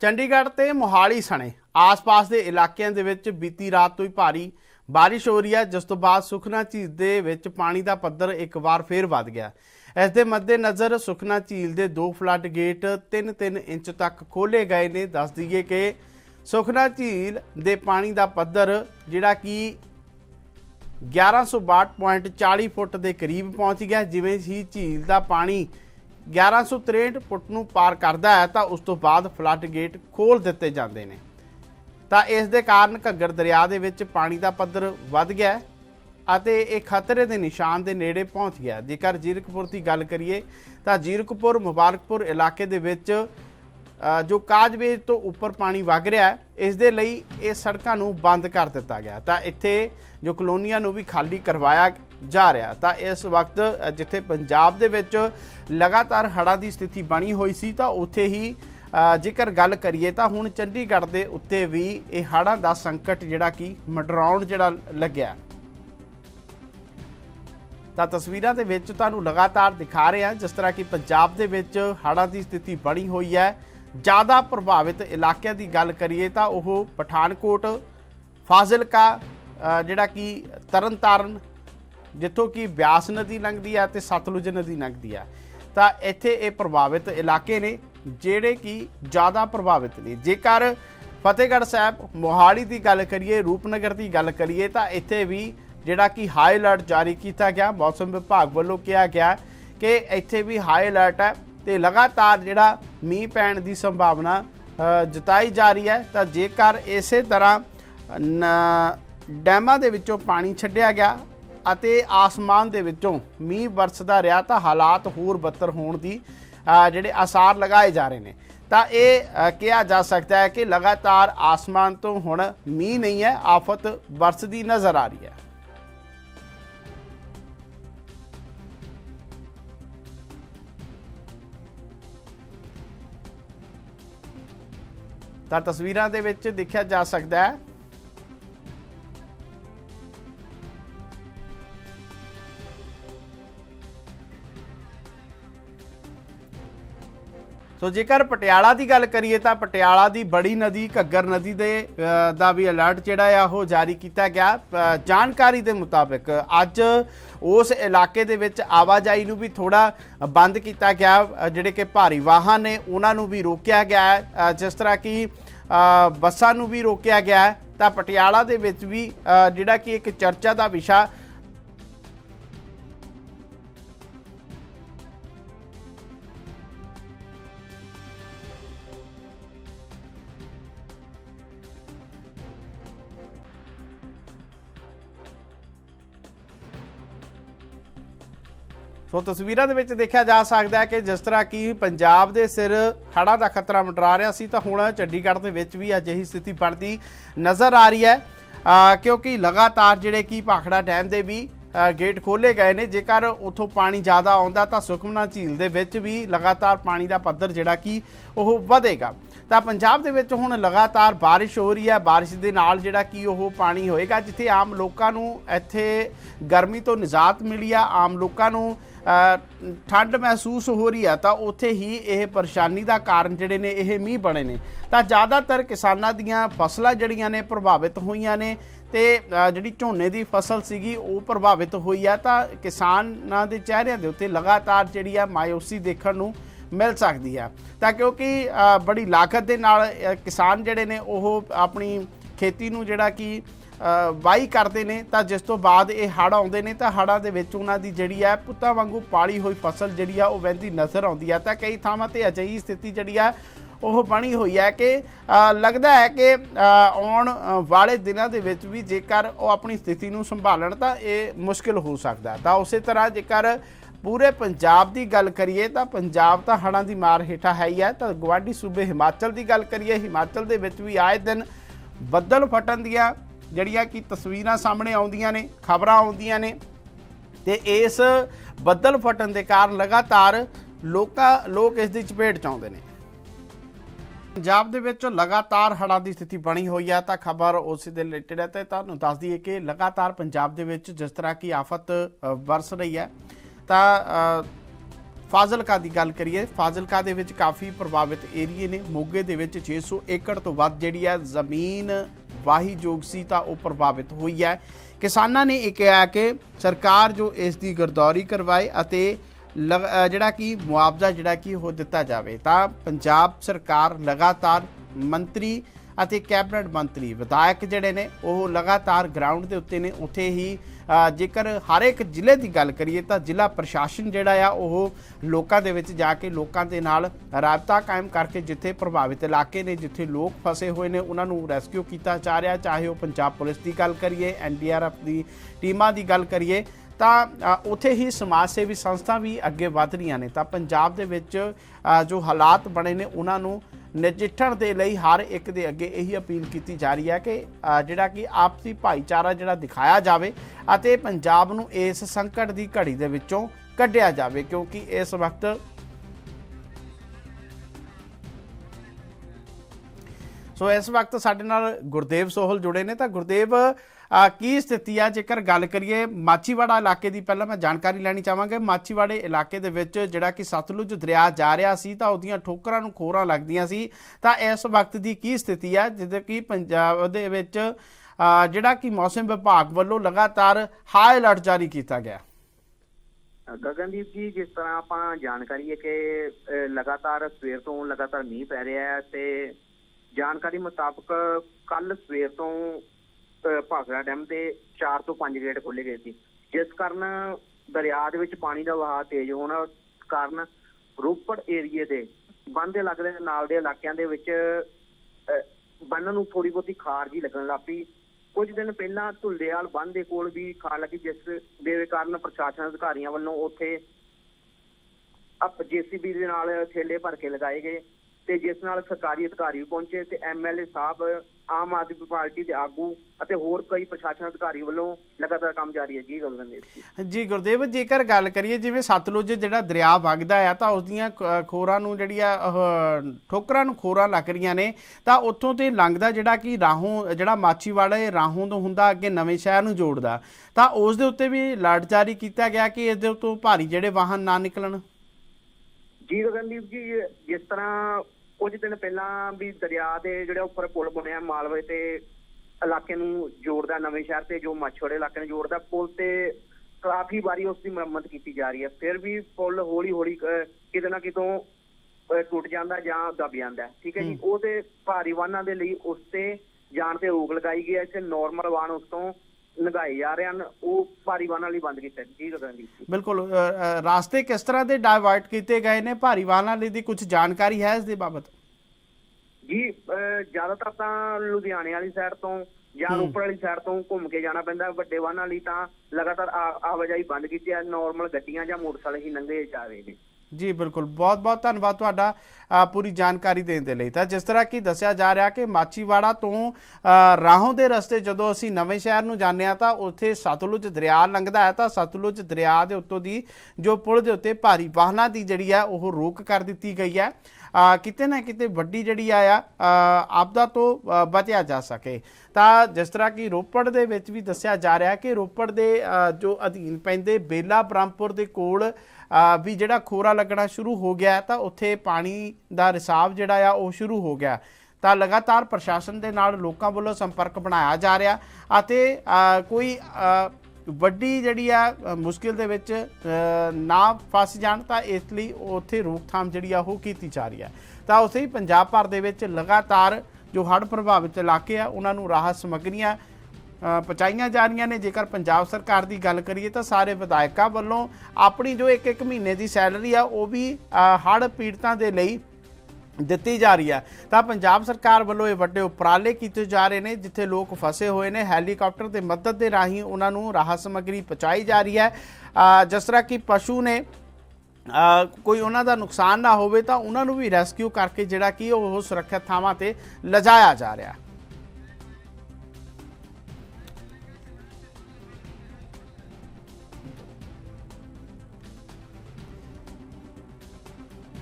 ਚੰਡੀਗੜ੍ਹ ਤੇ ਮੋਹਾਲੀ ਸਣੇ। ਆਸ-ਪਾਸ ਦੇ ਇਲਾਕਿਆਂ ਦੇ ਵਿੱਚ ਬੀਤੀ ਰਾਤ ਤੋਂ ਹੀ ਭਾਰੀ ਬਾਰਿਸ਼ ਹੋ ਰਹੀ ਹੈ, ਜਿਸ ਤੋਂ ਬਾਅਦ ਸੁਖਨਾ ਝੀਲ ਦੇ ਵਿੱਚ ਪਾਣੀ ਦਾ ਪੱਧਰ ਇੱਕ ਵਾਰ ਫੇਰ ਵੱਧ ਗਿਆ। ਇਸ ਦੇ ਮੱਦੇਨਜ਼ਰ ਸੁਖਨਾ ਝੀਲ ਦੇ ਦੋ ਫਲੱਡ ਗੇਟ 3-3 ਇੰਚ ਤੱਕ ਖੋਲੇ ਗਏ ਨੇ। ਦੱਸ ਦਈਏ ਕਿ ਸੁਖਨਾ ਝੀਲ ਦੇ ਪਾਣੀ ਦਾ ਪੱਧਰ ਜਿਹੜਾ ਕਿ 1162.40 ਫੁੱਟ ਦੇ ਕਰੀਬ ਪਹੁੰਚ ਗਿਆ, ਜਿਵੇਂ ਹੀ ਝੀਲ ਦਾ ਪਾਣੀ 1163 ਫੁੱਟ ਨੂੰ ਪਾਰ ਕਰਦਾ ਹੈ ਤਾਂ ਉਸ ਤੋਂ ਬਾਅਦ ਫਲੱਡ ਗੇਟ ਖੋਲ ਦਿੱਤੇ ਜਾਂਦੇ ਨੇ। ਤਾਂ ਇਸ ਦੇ ਕਾਰਨ ਘੱਗਰ ਦਰਿਆ ਦੇ ਵਿੱਚ ਪਾਣੀ ਦਾ ਪੱਧਰ ਵੱਧ ਗਿਆ ਅਤੇ ਇਹ ਖਤਰੇ ਦੇ ਨਿਸ਼ਾਨ ਦੇ ਨੇੜੇ ਪਹੁੰਚ ਗਿਆ ਜੇਕਰ ਜੀਰਕਪੁਰ ਦੀ ਗੱਲ ਕਰੀਏ ਤਾਂ ਜੀਰਕਪੁਰ, ਮੁਬਾਰਕਪੁਰ ਇਲਾਕੇ ਦੇ ਵਿੱਚ ਜੋ ਕਾਜਵੇਜ ਤੋਂ ਉੱਪਰ ਪਾਣੀ ਵਗ ਰਿਹਾ ਹੈ, ਇਸ ਦੇ ਲਈ ਇਹ ਸੜਕਾਂ ਨੂੰ ਬੰਦ ਕਰ ਦਿੱਤਾ ਗਿਆ। ਤਾਂ ਇੱਥੇ ਜੋ ਕਲੋਨੀਆਂ ਨੂੰ ਵੀ ਖਾਲੀ ਕਰਵਾਇਆ ਜਾ ਰਿਹਾ ਤਾਂ ਇਸ ਵਕਤ ਜਿੱਥੇ ਪੰਜਾਬ ਦੇ ਵਿੱਚ ਲਗਾਤਾਰ ਹੜ੍ਹਾਂ ਦੀ ਸਥਿਤੀ ਬਣੀ ਹੋਈ ਸੀ, ਤਾਂ ਉੱਥੇ ਹੀ ਜੇਕਰ ਗੱਲ ਕਰੀਏ, ਤਾਂ ਹੁਣ ਚੰਡੀਗੜ੍ਹ ਦੇ ਉੱਤੇ ਵੀ ਇਹ ਹੜ੍ਹਾਂ ਦਾ ਸੰਕਟ ਜਿਹੜਾ ਕਿ ਮਡਰਾਉਣ ਜਿਹੜਾ ਲੱਗਿਆ ਤਾਂ ਤਸਵੀਰਾਂ ਦੇ ਵਿੱਚ ਤੁਹਾਨੂੰ ਲਗਾਤਾਰ ਦਿਖਾ ਰਹੇ ਹਾਂ, ਜਿਸ ਤਰ੍ਹਾਂ ਕਿ ਪੰਜਾਬ ਦੇ ਵਿੱਚ ਹੜ੍ਹਾਂ ਦੀ ਸਥਿਤੀ ਬਣੀ ਹੋਈ ਹੈ ਜ਼ਿਆਦਾ ਪ੍ਰਭਾਵਿਤ ਇਲਾਕਿਆਂ ਦੀ ਗੱਲ ਕਰੀਏ ਤਾਂ ਉਹ ਪਠਾਨਕੋਟ, ਫਾਜ਼ਿਲਕਾ ਜਿਹੜਾ ਕਿ ਤਰਨਤਾਰਨ, ਜਿੱਥੋਂ ਕਿ ਬਿਆਸ ਨਦੀ ਲੰਘਦੀ ਹੈ ਤੇ ਸਤਲੁਜ ਨਦੀ ਲੰਘਦੀ ਹੈ ਤਾਂ ਇੱਥੇ ਇਹ ਪ੍ਰਭਾਵਿਤ ਇਲਾਕੇ ਨੇ ਜਿਹੜੇ ਕਿ ਜ਼ਿਆਦਾ ਪ੍ਰਭਾਵਿਤ ਨੇ। ਜੇਕਰ ਫਤਿਹਗੜ੍ਹ ਸਾਹਿਬ ਮੋਹਾਲੀ ਦੀ ਗੱਲ ਕਰੀਏ, ਰੂਪਨਗਰ ਦੀ ਗੱਲ ਕਰੀਏ ਤਾਂ ਇੱਥੇ ਵੀ ਜਿਹੜਾ ਕਿ ਹਾਈ ਅਲਰਟ ਜਾਰੀ ਕੀਤਾ ਗਿਆ। ਮੌਸਮ ਵਿਭਾਗ ਵੱਲੋਂ ਕਿਹਾ ਗਿਆ ਕਿ ਇੱਥੇ ਵੀ ਹਾਈ ਅਲਰਟ ਹੈ। ਤੇ ਲਗਾਤਾਰ ਜਿਹੜਾ ਮੀਂਹ ਪੈਣ ਦੀ ਸੰਭਾਵਨਾ ਜਤਾਈ ਜਾ ਰਹੀ ਹੈ, ਤਾਂ ਜੇਕਰ ਇਸੇ ਤਰ੍ਹਾਂ ਡੈਮਾਂ ਦੇ ਵਿੱਚੋਂ ਪਾਣੀ ਛੱਡਿਆ ਗਿਆ ਅਤੇ ਆਸਮਾਨ ਦੇ ਵਿੱਚੋਂ ਮੀਂਹ ਵਰਸਦਾ ਰਿਹਾ, ਤਾਂ ਹਾਲਾਤ ਹੋਰ ਬਦਤਰ ਹੋਣ ਦੀ ਜਿਹੜੇ ਆਸਾਰ ਲਗਾਏ ਜਾ ਰਹੇ ਨੇ। ਤਾਂ ਇਹ ਕਿਹਾ ਜਾ ਸਕਦਾ ਹੈ ਕਿ ਲਗਾਤਾਰ ਆਸਮਾਨ ਤੋਂ ਹੁਣ ਮੀਂਹ ਨਹੀਂ ਹੈ, ਆਫਤ ਵਰਸਦੀ ਨਜ਼ਰ ਆ ਰਹੀ ਹੈ। ਤਾਂ ਤਸਵੀਰਾਂ ਦੇ ਵਿੱਚ ਦੇਖਿਆ ਜਾ ਸਕਦਾ ਹੈ ਸੋ ਜੇਕਰ ਪਟਿਆਲਾ ਦੀ ਗੱਲ ਕਰੀਏ ਤਾਂ ਪਟਿਆਲਾ ਦੀ ਬੜੀ ਨਦੀ, ਘੱਗਰ ਨਦੀ ਦੇ ਦਾ ਵੀ ਅਲਰਟ ਜਿਹੜਾ ਆ, ਉਹ ਜਾਰੀ ਕੀਤਾ ਗਿਆ। ਜਾਣਕਾਰੀ ਦੇ ਮੁਤਾਬਕ ਅੱਜ ਉਸ ਇਲਾਕੇ ਦੇ ਵਿੱਚ ਆਵਾਜਾਈ ਨੂੰ ਵੀ ਥੋੜਾ ਬੰਦ ਕੀਤਾ ਗਿਆ ਜਿਹੜੇ ਕਿ ਭਾਰੀ ਵਾਹਨ ਨੇ, ਉਹਨਾਂ ਨੂੰ ਵੀ ਰੋਕਿਆ ਗਿਆ ਜਿਸ ਤਰ੍ਹਾਂ ਕਿ ਬੱਸਾਂ ਨੂੰ ਵੀ ਰੋਕਿਆ ਗਿਆ ਤਾਂ ਪਟਿਆਲਾ ਦੇ ਵਿੱਚ ਵੀ ਜਿਹੜਾ ਕਿ ਇੱਕ ਚਰਚਾ ਦਾ ਵਿਸ਼ਾ ਸੋ ਤਸਵੀਰਾਂ ਦੇ ਵਿੱਚ ਦੇਖਿਆ ਜਾ ਸਕਦਾ ਹੈ ਕਿ ਜਿਸ ਤਰ੍ਹਾਂ ਕਿ ਪੰਜਾਬ ਦੇ ਸਿਰ ਹੜ੍ਹਾਂ ਦਾ ਖਤਰਾ ਮੰਡਰਾ ਰਿਹਾ ਸੀ, ਤਾਂ ਹੁਣ ਚੰਡੀਗੜ੍ਹ ਦੇ ਵਿੱਚ ਵੀ ਅਜਿਹੀ ਸਥਿਤੀ ਬਣਦੀ ਨਜ਼ਰ ਆ ਰਹੀ ਹੈ। ਕਿਉਂਕਿ ਲਗਾਤਾਰ ਜਿਹੜੇ ਕਿ ਭਾਖੜਾ ਡੈਮ ਦੇ ਵੀ ਗੇਟ ਖੋਲੇ ਗਏ ਨੇ, ਜੇਕਰ ਉਥੋਂ ਪਾਣੀ ਜ਼ਿਆਦਾ ਆਉਂਦਾ ਤਾਂ ਸੁਖਮਨਾ ਝੀਲ ਦੇ ਵਿੱਚ ਵੀ ਲਗਾਤਾਰ ਪਾਣੀ ਦਾ ਪੱਧਰ ਜਿਹੜਾ ਕਿ ਉਹ ਵਧੇਗਾ। ਤਾਂ ਪੰਜਾਬ ਦੇ ਵਿੱਚ ਹੁਣ ਲਗਾਤਾਰ ਬਾਰਿਸ਼ ਹੋ ਰਹੀ ਹੈ, ਬਾਰਿਸ਼ ਦੇ ਨਾਲ ਜਿਹੜਾ ਕਿ ਉਹ ਪਾਣੀ ਹੋਏਗਾ, ਜਿੱਥੇ ਆਮ ਲੋਕਾਂ ਨੂੰ ਇੱਥੇ ਗਰਮੀ ਤੋਂ ਨਿਜਾਤ ਮਿਲੀ ਆ, ਆਮ ਲੋਕਾਂ ਨੂੰ ਠੰਡ ਮਹਿਸੂਸ ਹੋ ਰਹੀ ਆ ਤਾਂ ਉੱਥੇ ਹੀ ਇਹ ਪਰੇਸ਼ਾਨੀ ਦਾ ਕਾਰਨ ਜਿਹੜੇ ਨੇ ਇਹ ਮੀਂਹ ਬਣੇ ਨੇ। ਤਾਂ ਜ਼ਿਆਦਾਤਰ ਕਿਸਾਨਾਂ ਦੀਆਂ ਫਸਲਾਂ ਜਿਹੜੀਆਂ ਨੇ ਪ੍ਰਭਾਵਿਤ ਹੋਈਆਂ ਨੇ ਤੇ ਜਿਹੜੀ ਝੋਨੇ ਦੀ ਫਸਲ ਸੀਗੀ ਉਹ ਪ੍ਰਭਾਵਿਤ ਹੋਈ ਆ ਤਾਂ ਕਿਸਾਨਾਂ ਦੇ ਚਿਹਰਿਆਂ ਦੇ ਉੱਤੇ ਲਗਾਤਾਰ ਜਿਹੜੀ ਆ ਮਾਇੂਸੀ ਦੇਖਣ ਨੂੰ ਮਿਲ ਸਕਦੀ ਆ। ਤਾਂ ਕਿਉਂਕਿ ਬੜੀ ਲਾਗਤ ਦੇ ਨਾਲ ਕਿਸਾਨ ਜਿਹੜੇ ਨੇ ਉਹ ਆਪਣੀ ਖੇਤੀ ਨੂੰ ਜਿਹੜਾ ਕਿ ਅ, ਕਰਦੇ ਨੇ ਤਾਂ ਜਿਸ ਤੋਂ ਬਾਅਦ ਇਹ ਹੜ੍ਹ ਆਉਂਦੇ ਨੇ ਤਾਂ ਹੜ੍ਹਾਂ ਦੇ ਵਿੱਚ ਉਹਨਾਂ ਦੀ ਜਿਹੜੀ ਹੈ ਪੁੱਤਾਂ ਵਾਂਗੂ ਪਾਲੀ ਹੋਈ ਫਸਲ ਜਿਹੜੀ ਆ ਉਹ ਵਹਿੰਦੀ ਨਜ਼ਰ ਆਉਂਦੀ ਆ। ਤਾਂ ਕਈ ਥਾਵਾਂ ਤੇ ਅਜਿਹੀ ਸਥਿਤੀ ਜਿਹੜੀ ਆ ਉਹ ਬਣੀ ਹੋਈ ਹੈ ਕਿ ਲੱਗਦਾ ਹੈ ਕਿ ਆਉਣ ਵਾਲੇ ਦਿਨਾਂ ਦੇ ਵਿੱਚ ਵੀ ਜੇਕਰ ਉਹ ਆਪਣੀ ਸਥਿਤੀ ਨੂੰ ਸੰਭਾਲਣ ਤਾਂ ਇਹ ਮੁਸ਼ਕਿਲ ਹੋ ਸਕਦਾ। ਤਾਂ ਉਸੇ ਤਰ੍ਹਾਂ ਜੇਕਰ ਪੂਰੇ ਪੰਜਾਬ ਦੀ ਗੱਲ ਕਰੀਏ ਤਾਂ ਪੰਜਾਬ ਤਾਂ ਹੜ੍ਹਾਂ ਦੀ ਮਾਰ ਹੇਠਾਂ ਹੈ ਹੀ ਹੈ। ਤਾਂ ਗਵਾਂਢੀ ਸੂਬੇ ਹਿਮਾਚਲ ਦੀ ਗੱਲ ਕਰੀਏ ਹਿਮਾਚਲ ਦੇ ਵਿੱਚ ਵੀ ਆਏ ਦਿਨ ਬੱਦਲ ਫਟਣ ਦੀਆਂ ਜਿਹੜੀਆਂ ਕਿ ਤਸਵੀਰਾਂ ਸਾਹਮਣੇ ਆਉਂਦੀਆਂ ਨੇ, ਖਬਰਾਂ ਆਉਂਦੀਆਂ ਨੇ ਤੇ ਇਸ ਬੱਦਲ ਫਟਣ ਦੇ ਕਾਰਨ ਲਗਾਤਾਰ ਲੋਕਾਂ, ਲੋਕ ਇਸ ਦੀ ਚਪੇਟ ਚ ਆਉਂਦੇ ਨੇ। ਪੰਜਾਬ ਦੇ ਵਿੱਚ ਲਗਾਤਾਰ ਹੜ੍ਹਾਂ ਦੀ ਸਥਿਤੀ ਬਣੀ ਹੋਈ ਹੈ ਤਾਂ ਖਬਰ ਉਸ ਦੇ ਰਿਲੇਟਡ ਹੈ ਤੇ ਤੁਹਾਨੂੰ ਦੱਸ ਦਈਏ ਕਿ ਲਗਾਤਾਰ ਪੰਜਾਬ ਦੇ ਵਿੱਚ ਜਿਸ ਤਰ੍ਹਾਂ ਕੀ ਆਫਤ ਵਰਸ ਰਹੀ ਹੈ, ਤਾਂ ਫਾਜ਼ਿਲਕਾ ਦੀ ਗੱਲ ਕਰੀਏ, ਫਾਜ਼ਿਲਕਾ ਦੇ ਵਿੱਚ ਕਾਫੀ ਪ੍ਰਭਾਵਿਤ ਏਰੀਏ ਨੇ। ਮੋਗੇ ਦੇ ਵਿੱਚ 600 ਏਕੜ ਤੋਂ ਵੱਧ ਜਿਹੜੀ ਹੈ ਜ਼ਮੀਨ ਵਾਹੀ ਯੋਗ ਸੀ ਤਾਂ ਉਹ ਪ੍ਰਭਾਵਿਤ ਹੋਈ ਹੈ। ਕਿਸਾਨਾਂ ਨੇ ਇਹ ਕਿਹਾ ਕਿ ਸਰਕਾਰ ਜੋ ਇਸ ਦੀ ਗਰਦੌਰੀ ਕਰਵਾਏ ਅਤੇ ਲਗ- ਜਿਹੜਾ ਕਿ ਮੁਆਵਜ਼ਾ ਜਿਹੜਾ ਕਿ ਉਹ ਦਿੱਤਾ ਜਾਵੇ। ਤਾਂ ਪੰਜਾਬ ਸਰਕਾਰ ਲਗਾਤਾਰ ਮੰਤਰੀ ਅਤੇ ਕੈਬਨਿਟ ਮੰਤਰੀ ਵਿਧਾਇਕ ਜਿਹੜੇ ਨੇ ਉਹ ਲਗਾਤਾਰ ਗਰਾਊਂਡ ਦੇ ਉੱਤੇ ਨੇ। ਉੱਥੇ ਹੀ ਜੇਕਰ ਹਰ ਇੱਕ ਜ਼ਿਲ੍ਹੇ ਦੀ ਗੱਲ ਕਰੀਏ ਤਾਂ ਜ਼ਿਲ੍ਹਾ ਪ੍ਰਸ਼ਾਸਨ ਜਿਹੜਾ ਆ ਉਹ ਲੋਕਾਂ ਦੇ ਵਿੱਚ ਜਾ ਕੇ ਲੋਕਾਂ ਦੇ ਨਾਲ ਰਾਬਤਾ ਕਾਇਮ ਕਰਕੇ ਜਿੱਥੇ ਪ੍ਰਭਾਵਿਤ ਇਲਾਕੇ ਨੇ ਜਿੱਥੇ ਲੋਕ ਫਸੇ ਹੋਏ ਨੇ ਉਹਨਾਂ ਨੂੰ ਰੈਸਕਿਊ ਕੀਤਾ ਜਾ ਰਿਹਾ। ਚਾਹੇ ਉਹ ਪੰਜਾਬ ਪੁਲਿਸ ਦੀ ਗੱਲ ਕਰੀਏ ਐਨਡੀਆਰਐਫ ਦੀ ਟੀਮਾਂ ਦੀ ਗੱਲ ਕਰੀਏ ਤਾਂ ਅ, ਉੱਥੇ ਹੀ ਸਮਾਜ ਸੇਵੀ ਸੰਸਥਾ ਵੀ ਅੱਗੇ ਵਧ ਰਹੀਆਂ ਨੇ। ਤਾਂ ਪੰਜਾਬ ਦੇ ਵਿੱਚ ਜੋ ਹਾਲਾਤ ਬਣੇ ਨੇ ਉਹਨਾਂ ਨੂੰ ਨਜਿੱਠਣ ਦੇ ਲਈ ਹਰ ਇੱਕ ਦੇ ਅੱਗੇ ਇਹੀ ਅਪੀਲ ਕੀਤੀ ਜਾ ਰਹੀ ਹੈ ਕਿ ਜਿਹੜਾ ਕਿ ਆਪਸੀ ਭਾਈਚਾਰਾ ਜਿਹੜਾ ਦਿਖਾਇਆ ਜਾਵੇ ਅਤੇ ਪੰਜਾਬ ਨੂੰ ਇਸ ਸੰਕਟ ਦੀ ਘੜੀ ਦੇ ਵਿੱਚੋਂ ਕੱਢਿਆ ਜਾਵੇ, ਕਿਉਂਕਿ ਇਸ ਵਕਤ ਸੋ ਇਸ ਵਕਤ ਸਾਡੇ ਨਾਲ ਗੁਰਦੇਵ ਸੋਹਲ ਜੁੜੇ ਨੇ। ਤਾਂ ਗੁਰਦੇਵ ਕੀ ਸਥਿਤੀ ਆ? ਜੇਕਰ ਗੱਲ ਕਰੀਏ ਮਾਚੀਵਾੜਾ ਇਲਾਕੇ ਦੀ, ਪਹਿਲਾਂ ਮੈਂ ਜਾਣਕਾਰੀ ਲੈਣੀ ਚਾਹਾਂਗਾ। ਮਾਚੀਵਾੜੇ ਇਲਾਕੇ ਦੇ ਵਿੱਚ ਜਿਹੜਾ ਕਿ ਸਤਲੁਜ ਦਰਿਆ ਜਾ ਰਿਹਾ ਸੀ, ਤਾਂ ਉਹਦੀਆਂ ਠੋਕਰਾਂ ਨੂੰ ਖੋਰਾਂ ਲੱਗਦੀਆਂ ਸੀ। ਤਾਂ ਇਸ ਵਕਤ ਦੀ ਕੀ ਸਥਿਤੀ ਆ? ਜਿੱਦਾਂ ਕਿ ਪੰਜਾਬ ਦੇ ਵਿੱਚ ਜਿਹੜਾ ਕਿ ਮੌਸਮ ਵਿਭਾਗ ਵੱਲੋਂ ਲਗਾਤਾਰ ਹਾਈ ਅਲਰਟ ਜਾਰੀ ਕੀਤਾ ਗਿਆ। ਗਗਨਦੀਪ ਜੀ, ਜਿਸ ਤਰ੍ਹਾਂ ਆਪਾਂ ਜਾਣਕਾਰੀ ਹੈ ਕਿ ਲਗਾਤਾਰ ਸਵੇਰ ਤੋਂ ਲਗਾਤਾਰ ਮੀਂਹ ਪੈ ਰਿਹਾ ਹੈ ਤੇ ਜਾਣਕਾਰੀ ਮੁਤਾਬਕ ਕੱਲ ਸਵੇਰ ਤੋਂ ਭਾਖੜਾ ਡੈਮ ਦੇ 4 ਤੋਂ 5 ਗੇਟ ਖੋਲੇ ਗਏ ਸੀ। ਜਿਸ ਕਾਰਨ ਦਰਿਆ ਦੇ ਵਿੱਚ ਪਾਣੀ ਦਾ ਵਹਾਅ ਤੇਜ਼ ਹੋਣਾ ਕਾਰਨ ਰੋਪੜ ਏਰੀਏ ਦੇ ਬੰਦ ਦੇ ਨਾਲ ਦੇ ਇਲਾਕਿਆਂ ਦੇ ਵਿੱਚ ਬੰਨ ਨੂੰ ਥੋੜੀ ਬਹੁਤੀ ਖਾਰ ਜੀ ਲੱਗਣ ਲੱਗ ਪਈ। ਕੁਝ ਦਿਨ ਪਹਿਲਾਂ ਧੁੱਲੇਵਾਲ ਬੰਨ ਦੇ ਕੋਲ ਵੀ ਖਾਰ ਲੱਗੀ, ਜਿਸ ਦੇ ਕਾਰਨ ਪ੍ਰਸ਼ਾਸਨ ਅਧਿਕਾਰੀਆਂ ਵੱਲੋਂ ਉੱਥੇ ਅਪ ਜੀਸੀਬੀ ਦੇ ਨਾਲ ਥੇਲੇ ਭਰ ਕੇ ਲਗਾਏ ਗਏ ਤੇ ਜਿਸ ਨਾਲ ਸਰਕਾਰੀ ਅਧਿਕਾਰੀ ਵੀ ਪਹੁੰਚੇ ਤੇ ਐਮਐਲਏ ਸਾਹਿਬ ਆਮ ਆਦਮੀ ਪਾਰਟੀ ਦੇ ਆਗੂ ਅਤੇ ਹੋਰ ਕਈ ਪ੍ਰਸ਼ਾਸਨ ਅਧਿਕਾਰੀ ਵੱਲੋਂ ਲਗਾਤਾਰ ਕੰਮ ਜਾਰੀ ਹੈ। ਜੀ ਗਗਨਦੀਪ ਜੀ। ਜੀ ਗੁਰਦੇਵ ਜੇਕਰ ਗੱਲ ਕਰੀਏ ਜਿਵੇਂ ਸਤਲੁਜ ਜਿਹੜਾ ਦਰਿਆ ਵਗਦਾ ਆ ਤਾਂ ਉਸ ਦੀਆਂ ਖੋਰਾਂ ਨੂੰ ਜਿਹੜੀਆਂ ਠੋਕਰਾਂ ਨੂੰ ਖੋਰਾਂ ਲੱਗ ਰਹੀਆਂ ਨੇ ਤਾਂ ਉੱਥੋਂ ਤੇ ਲੰਘਦਾ ਜਿਹੜਾ ਕਿ ਰਾਹੋਂ ਜਿਹੜਾ ਮਾਚੀਵਾੜਾ ਇਹ ਰਾਹੋਂ ਤੋਂ ਹੁੰਦਾ ਅੱਗੇ ਨਵੇਂ ਸ਼ਹਿਰ ਨੂੰ ਜੋੜਦਾ। ਤਾਂ ਉਸ ਦੇ ਉੱਤੇ ਵੀ ਅਲਰਟ ਜਾਰੀ ਕੀਤਾ ਗਿਆ ਕਿ ਇਸ ਦੇ ਉੱਤੋਂ ਭਾਰੀ ਜਿਹੜੇ ਵਾਹਨ ਨਾ ਨਿਕਲਣ? ਜੀ ਗਗਨਦੀਪ ਜੀ ਜਿਸ ਤਰ੍ਹਾਂ ਕੁਝ ਦਿਨ ਪਹਿਲਾਂ ਵੀ ਦਰਿਆ ਦੇ ਜਿਹੜੇ ਉੱਪਰ ਪੁਲ ਬਣਿਆ ਮਾਲਵੇ ਤੇ ਇਲਾਕੇ ਨੂੰ ਜੋੜਦਾ ਨਵੇਂ ਸ਼ਹਿਰ ਤੇ ਜੋ ਮੱਛੜੇ ਇਲਾਕੇ ਨੂੰ ਜੋੜਦਾ ਪੁਲ ਤੇ ਕਾਫੀ ਵਾਰੀ ਉਸ ਦੀ ਮੁਰੰਮਤ ਕੀਤੀ ਜਾ ਰਹੀ ਹੈ। ਫਿਰ ਵੀ ਪੁਲ ਹੌਲੀ ਹੌਲੀ ਕਿਤੇ ਨਾ ਕਿਤੋਂ ਟੁੱਟ ਜਾਂਦਾ ਜਾਂ ਦਬ ਜਾਂਦਾ। ਠੀਕ ਹੈ ਜੀ? ਉਹ ਤੇ ਭਾਰੀ ਵਾਹਨਾਂ ਦੇ ਲਈ ਉਸ ਤੇ ਜਾਣ ਤੇ ਰੋਕ ਲਗਾਈ ਗਈ ਹੈ। ਤੇ ਨਾਰਮਲ ਵਾਹਨ ਉਸ ਤੋਂ ਲੰਘਾਏ ਜਾ ਰਹੇ ਹਨ ਉਹ ਭਾਰੀ ਵਾਹਨਾਂ ਲਈ ਬੰਦ ਕੀਤਾ ਜੀ ਗਗਨਦੀਪ ਜੀ? ਬਿਲਕੁਲ ਅ, ਅ, ਰਾਸਤੇ ਕਿਸ ਤਰ੍ਹਾਂ ਦੇ ਡਾਇਵਰਟ ਕੀਤੇ ਗਏ ਨੇ? ਭਾਰੀ ਵਾਹਨਾਂ ਲਈ ਦੀ ਕੁਝ ਜਾਣਕਾਰੀ ਹੈ ਇਸ ਦੇ ਬਾਬਤ? ਜੀ ਅਹ ਜ਼ਿਆਦਾਤਰ ਤਾਂ ਲੁਧਿਆਣੇ ਵਾਲੀ ਸਾਈਡ ਤੋਂ ਜਾਂ ਰੋਪੜ ਵਾਲੀ ਸਾਈਡ ਤੋਂ ਘੁੰਮ ਕੇ ਜਾਣਾ ਪੈਂਦਾ ਵੱਡੇ ਵਾਹਨਾਂ ਲਈ ਤਾਂ ਲਗਾਤਾਰ ਆ- ਆਵਾਜਾਈ ਬੰਦ ਕੀਤੀ ਹੈ ਨਾਰਮਲ ਗੱਡੀਆਂ ਜਾਂ ਮੋਟਰਸਾਈਕਲ ਹੀ ਲੰਘੇ ਜਾ ਰਹੇ ਨੇ। ਜੀ, ਬਿਲਕੁਲ। ਬਹੁਤ ਬਹੁਤ ਧੰਨਵਾਦ ਤੁਹਾਡਾ ਪੂਰੀ ਜਾਣਕਾਰੀ ਦੇਣ ਦੇ ਲਈ। ਤਾਂ ਜਿਸ ਤਰ੍ਹਾਂ ਕਿ ਦੱਸਿਆ ਜਾ ਰਿਹਾ ਕਿ ਮਾਚੀਵਾੜਾ ਤੋਂ ਰਾਹੋਂ ਦੇ ਰਸਤੇ ਜਦੋਂ ਅਸੀਂ ਨਵੇਂ ਸ਼ਹਿਰ ਨੂੰ ਜਾਂਦੇ ਆ ਤਾਂ ਉੱਥੇ ਸਤਲੁਜ ਦਰਿਆ ਲੰਘਦਾ ਹੈ। ਤਾਂ ਸਤਲੁਜ ਦਰਿਆ ਦੇ ਉੱਤੋਂ ਦੀ ਜੋ ਪੁਲ ਦੇ ਉੱਤੇ ਭਾਰੀ ਵਾਹਨਾਂ ਦੀ ਜਿਹੜੀ ਹੈ, ਉਹ ਰੋਕ ਕਰ ਦਿੱਤੀ ਗਈ ਹੈ। ਕਿਤੇ ਨਾ ਕਿਤੇ ਵੱਡੀ ਜਿਹੜੀ ਆ ਆਪਦਾ ਤੋਂ ਬਚਿਆ ਜਾ ਸਕੇ। ਤਾਂ ਜਿਸ ਤਰ੍ਹਾਂ ਕਿ ਰੋਪੜ ਦੇ ਵਿੱਚ ਵੀ ਦੱਸਿਆ ਜਾ ਰਿਹਾ ਕਿ ਰੋਪੜ ਦੇ ਜੋ ਅਧੀਨ ਪੈਂਦੇ ਬੇਲਾ ਬ੍ਰਹਮਪੁਰ ਦੇ ਕੋਲ ਵੀ ਜਿਹੜਾ ਖੋਰਾ ਲੱਗਣਾ ਸ਼ੁਰੂ ਹੋ ਗਿਆ, ਤਾਂ ਉੱਥੇ ਪਾਣੀ ਦਾ ਰਿਸਾਵ ਜਿਹੜਾ ਆ, ਉਹ ਸ਼ੁਰੂ ਹੋ ਗਿਆ। ਤਾਂ ਲਗਾਤਾਰ ਪ੍ਰਸ਼ਾਸਨ ਦੇ ਨਾਲ ਲੋਕਾਂ ਵੱਲੋਂ ਸੰਪਰਕ ਬਣਾਇਆ ਜਾ ਰਿਹਾ ਅਤੇ ਕੋਈ ਵੱਡੀ ਜਿਹੜੀ ਆ ਮੁਸ਼ਕਿਲ ਦੇ ਵਿੱਚ ਨਾ ਫਸ ਜਾਣ ਤਾਂ ਇਸ ਲਈ ਉੱਥੇ ਰੋਕਥਾਮ ਜਿਹੜੀ ਆ ਉਹ ਕੀਤੀ ਜਾ ਰਹੀ ਹੈ ਤਾਂ ਉਸੇ ਹੀ ਪੰਜਾਬ ਭਰ ਦੇ ਵਿੱਚ ਲਗਾਤਾਰ ਜੋ ਹੜ੍ਹ ਪ੍ਰਭਾਵਿਤ ਇਲਾਕੇ ਆ, ਉਹਨਾਂ ਨੂੰ ਰਾਹਤ ਸਮੱਗਰੀਆਂ ਪਹੁੰਚਾਈਆਂ ਜਾ ਰਹੀਆਂ ਨੇ। ਜੇਕਰ ਪੰਜਾਬ ਸਰਕਾਰ ਦੀ ਗੱਲ ਕਰੀਏ ਤਾਂ ਸਾਰੇ ਵਿਧਾਇਕਾਂ ਵੱਲੋਂ ਆਪਣੀ ਜੋ ਇੱਕ ਇੱਕ ਮਹੀਨੇ ਦੀ ਸੈਲਰੀ ਆ, ਉਹ ਵੀ ਹੜ੍ਹ ਪੀੜਤਾਂ ਦੇ ਲਈ ਦਿੱਤੀ ਜਾ ਰਹੀ ਹੈ। ਤਾਂ ਪੰਜਾਬ ਸਰਕਾਰ ਵੱਲੋਂ ਇਹ ਵੱਡੇ ਉਪਰਾਲੇ ਕੀਤੇ ਜਾ ਰਹੇ ਨੇ, ਜਿੱਥੇ ਲੋਕ ਫਸੇ ਹੋਏ ਨੇ। ਹੈਲੀਕਾਪਟਰ ਦੇ ਮਦਦ ਦੇ ਰਾਹੀਂ ਉਹਨਾਂ ਨੂੰ ਰਾਹਤ ਸਮੱਗਰੀ ਪਹੁੰਚਾਈ ਜਾ ਰਹੀ ਹੈ। ਜਿਸ ਤਰ੍ਹਾਂ ਕਿ ਪਸ਼ੂ ਨੇ ਕੋਈ ਉਹਨਾਂ ਦਾ ਨੁਕਸਾਨ ਨਾ ਹੋਵੇ ਤਾਂ ਉਹਨਾਂ ਨੂੰ ਵੀ ਰੈਸਕਿਊ ਕਰਕੇ ਜਿਹੜਾ ਕਿ ਉਹ ਸੁਰੱਖਿਅਤ ਥਾਵਾਂ ਤੇ ਲਿਜਾਇਆ ਜਾ ਰਿਹਾ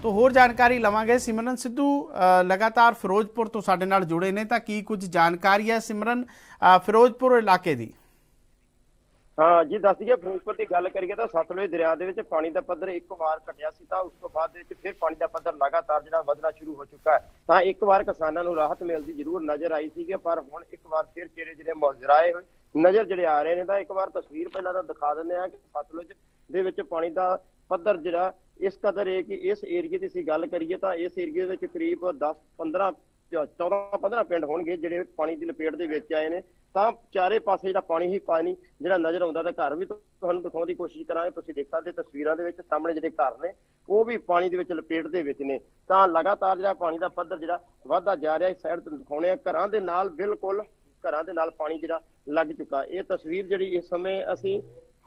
ਤੋ ਹੋਰ ਜਾਣਕਾਰੀ ਲਵਾਂਗੇ। ਸਿਮਰਨ ਸਿੱਧੂ ਲਗਾਤਾਰ ਫਿਰੋਜ਼ਪੁਰ ਤੋਂ ਸਾਡੇ ਨਾਲ ਜੁੜੇ ਨੇ, ਤਾਂ ਕੀ ਕੁਝ ਜਾਣਕਾਰੀ ਹੈ ਸਿਮਰਨ ਫਿਰੋਜ਼ਪੁਰ ਇਲਾਕੇ ਦੀ? ਹਾਂ ਜੀ, ਦੱਸ ਦਈਏ, ਫਿਰੋਜ਼ਪੁਰ ਦੀ ਗੱਲ ਕਰੀਏ ਤਾਂ ਸਤਲੁਜ ਦਰਿਆ ਦੇ ਵਿੱਚ ਪਾਣੀ ਦਾ ਪੱਧਰ ਇੱਕ ਵਾਰ ਘਟਿਆ ਸੀ, ਤਾਂ ਉਸ ਤੋਂ ਬਾਅਦ ਦੇ ਵਿੱਚ ਫਿਰ ਪਾਣੀ ਦਾ ਪੱਧਰ ਲਗਾਤਾਰ ਜਿਹੜਾ ਵਧਣਾ ਸ਼ੁਰੂ ਹੋ ਚੁੱਕਾ ਹੈ। ਤਾਂ ਇੱਕ ਵਾਰ ਕਿਸਾਨਾਂ ਨੂੰ ਰਾਹਤ ਮਿਲਦੀ ਜ਼ਰੂਰ ਨਜ਼ਰ ਆਈ ਸੀਗੀ, ਪਰ ਹੁਣ ਇੱਕ ਵਾਰ ਫਿਰ ਚਿਹਰੇ ਜਿਹੜੇ ਮੁਰਝਾਏ ਹੋਏ, ਨਜ਼ਰ ਜਿਹੜੇ ਆ ਰਹੇ ਨੇ, ਤਾਂ ਇੱਕ ਵਾਰ ਤਸਵੀਰ ਪਹਿਲਾਂ ਤਾਂ ਦਿਖਾ ਦਿੰਦੇ ਆ ਕਿ ਸਤਲੁਜ ਦੇ ਵਿੱਚ ਪਾਣੀ ਦਾ ਪੱਧਰ ਜਿਹੜਾ, ਇਸ ਕਦਰ ਹੈ ਕਿ ਇਸ ਏਰੀਏ ਦੀ ਅਸੀਂ ਗੱਲ ਕਰੀਏ ਤਾਂ ਇਸ ਏਰੀਏ ਵਿੱਚ ਕਰੀਬ 10 15 14 15 ਪਿੰਡ ਹੋਣਗੇ ਜਿਹੜੇ ਪਾਣੀ ਦੀ ਲਪੇਟ ਦੇ ਵਿੱਚ ਆਏ ਨੇ। ਤਾਂ ਚਾਰੇ ਪਾਸੇ ਜਿਹੜਾ ਪਾਣੀ ਹੀ ਪਾਣੀ ਜਿਹੜਾ ਨਜ਼ਰ ਆਉਂਦਾ ਤਾਂ ਘਰ ਵੀ ਤੁਹਾਨੂੰ ਦਿਖਾਉਣ ਦੀ ਕੋਸ਼ਿਸ਼ ਕਰਾਂਗੇ। ਤੁਸੀਂ ਦੇਖ ਸਕਦੇ ਤਸਵੀਰਾਂ ਦੇ ਵਿੱਚ ਸਾਹਮਣੇ ਜਿਹੜੇ ਘਰ ਨੇ, ਉਹ ਵੀ ਪਾਣੀ ਦੇ ਵਿੱਚ ਲਪੇਟ ਦੇ ਵਿੱਚ ਨੇ। ਤਾਂ ਲਗਾਤਾਰ ਜਿਹੜਾ ਪਾਣੀ ਦਾ ਪੱਧਰ ਜਿਹੜਾ ਵਧਦਾ ਜਾ ਰਿਹਾ, ਇਸ ਸਾਈਡ ਤੋਂ ਦਿਖਾਉਣੇ ਆ ਘਰਾਂ ਦੇ ਨਾਲ ਬਿਲਕੁਲ, ਘਰਾਂ ਦੇ ਨਾਲ ਪਾਣੀ ਜਿਹੜਾ ਲੱਗ ਚੁੱਕਾ। ਇਹ ਤਸਵੀਰ ਜਿਹੜੀ ਇਸ ਸਮੇਂ ਅਸੀਂ